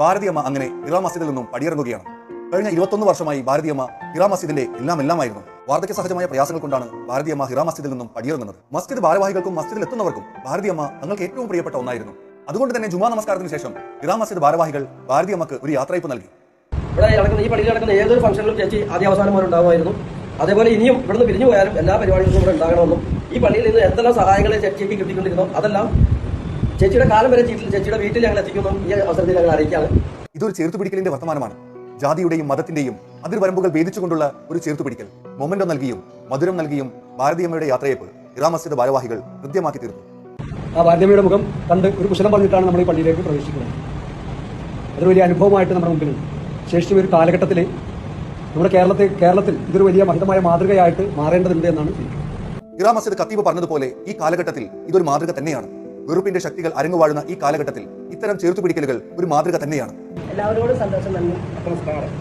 ഭാരതീയമ്മ അങ്ങനെ ഇറാ മസ്ജിദിൽ നിന്നും പടിയിറങ്ങുകയാണ്. കഴിഞ്ഞ ഇരുപത്തൊന്ന് വർഷമായി ഭാരതിയമ്മ ഹിറാ മസ്ജിദിന്റെ എല്ലാം എല്ലാമായിരുന്നു വാർദ്ധക്യ സഹജമായ പ്രയാസങ്ങൾ കൊണ്ടാണ് ഭാരതിയമ്മ ഹിറ മസ്ജിദിൽ നിന്നും പടിയിറങ്ങുന്നത്. മസ്ജിദ് ഭാരവാഹികൾക്കും മസ്ജിദിൽ എത്തുന്നവർക്കും ഭാരതിയമ്മ തങ്ങൾക്ക് ഏറ്റവും പ്രിയപ്പെട്ട ഒന്നായിരുന്നു. അതുകൊണ്ട് തന്നെ ജുമാ നമസ്കാരത്തിന് ശേഷം ഹിറാ മസ്ജിദ് ഭാരവാഹികൾ ഭാരതിയമ്മക്ക് ഒരു യാത്രയപ്പ് നൽകി. ഇവിടെ നടക്കുന്ന ഈ പള്ളിയിൽ നടക്കുന്ന ഏതൊരു ഫംഗ്ഷനിലും ചേച്ചി ആദ്യ അവസാനം പോലെ ഉണ്ടാകുമായിരുന്നു അതേപോലെ ഇനിയും ഇവിടുന്ന് പിരിഞ്ഞു പോയാലും എല്ലാ പരിപാടികളും ഇവിടെ ഉണ്ടാകണമെന്നും ഈ പള്ളിയിൽ നിന്ന് എന്തെല്ലാം സഹായങ്ങൾ ചേച്ചിക്ക് കിട്ടിക്കൊണ്ടിരുന്നോ അതെല്ലാം ചേച്ചിയുടെ കാലം വരെ ചേച്ചി- ചേച്ചിയുടെ വീട്ടിൽ ഞങ്ങൾ എത്തിക്കുന്നു. ഈ അവസരത്തിൽ ഞങ്ങൾ അറിയിക്കുകയാണ്. ഇതൊരു ചേർത്തുപിടിക്കലിന്റെ വർത്തമാനമാണ്. ജാതിയുടെയും മതത്തിന്റെയും അതിർവരമ്പുകൾ ഭേദിച്ചുകൊണ്ടുള്ള ഒരു ചേർത്തുപിടിക്കൽ. മൊമെന്റോ നൽകിയും മധുരം നൽകിയും ഭാരതീയമ്മയുടെ യാത്രയപ്പ് ഇറാമസ്ജിദ് മസ്ജിദ് ഭാരവാഹികൾ കൃത്യമാക്കി തീർന്നു. ആ ഭാരതീയമ്മയുടെ മുഖം കണ്ട് ഒരു കുശലം പറഞ്ഞിട്ടാണ് നമ്മൾ ഈ പള്ളിയിലേക്ക് പ്രവേശിക്കുന്നത്. അതൊരു വലിയ അനുഭവമായിട്ട് നമ്മുടെ മുമ്പിലുണ്ട് ശേഷിച്ച ഒരു കാലഘട്ടത്തിൽ നമ്മുടെ കേരളത്തിൽ കേരളത്തിൽ ഇതൊരു വലിയ മഹിതമായ മാതൃകയായിട്ട് മാറേണ്ടതുണ്ട് എന്നാണ് ഇറാമസ്ജിദ് മസ്ജിദ് ഖത്തീബ് പറഞ്ഞതുപോലെ ഈ കാലഘട്ടത്തിൽ ഇതൊരു മാതൃക തന്നെയാണ്. വെറുപ്പിന്റെ ശക്തികൾ അരങ്ങുവാഴുന്ന ഈ കാലഘട്ടത്തിൽ ഇത്തരം ചേർത്തുപിടിക്കലുകൾ ഒരു മാതൃക തന്നെയാണ്. എല്ലാവരോടും സന്തോഷം നന്ദി. നമസ്കാരം.